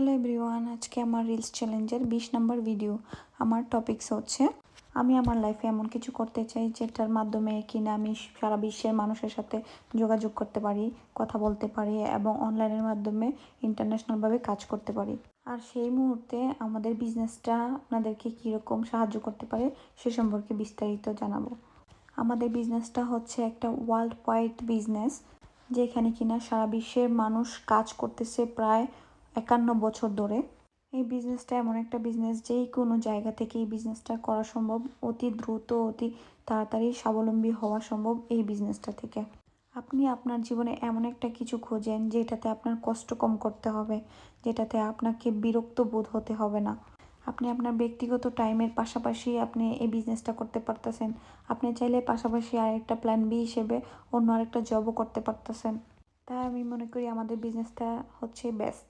Hello everyone, আজকে আমার reels চ্যালেঞ্জের বিশ নম্বর ভিডিও আমার টপিকস হচ্ছে। আমি আমার লাইফে এমন কিছু করতে চাই যেটার মাধ্যমে কিনা আমি সারা বিশ্বের মানুষের সাথে যোগাযোগ করতে পারি, কথা বলতে পারি এবং অনলাইনের মাধ্যমে ইন্টারন্যাশনালভাবে কাজ করতে পারি। আর সেই মুহূর্তে আমাদের বিজনেসটা আপনাদেরকে কীরকম সাহায্য করতে পারে সে সম্পর্কে বিস্তারিত জানাব। আমাদের বিজনেসটা হচ্ছে একটা ওয়ার্ল্ড ওয়াইড বিজনেস যেখানে কিনা সারা বিশ্বের মানুষ কাজ করতেছে প্রায় একান্ন বছর ধরে এই বিজনেসটা এমন একটা বিজনেস যেই কোনো জায়গা থেকে এই বিজনেসটা করা সম্ভব, অতি দ্রুত, অতি তাড়াতাড়ি স্বাবলম্বী হওয়া সম্ভব এই বিজনেসটা থেকে। আপনি আপনার জীবনে এমন একটা কিছু খোঁজেন যেটাতে আপনার কষ্ট কম করতে হবে, যেটাতে আপনাকে বিরক্ত বোধ হতে হবে না। আপনি আপনার ব্যক্তিগত টাইমের পাশাপাশি আপনি এই বিজনেসটা করতে পারতেছেন। আপনি চাইলে পাশাপাশি আরেকটা প্ল্যান বি হিসেবে অন্য আরেকটা জবও করতে পারতেছেন। তাই আমি মনে করি আমাদের বিজনেসটা হচ্ছে বেস্ট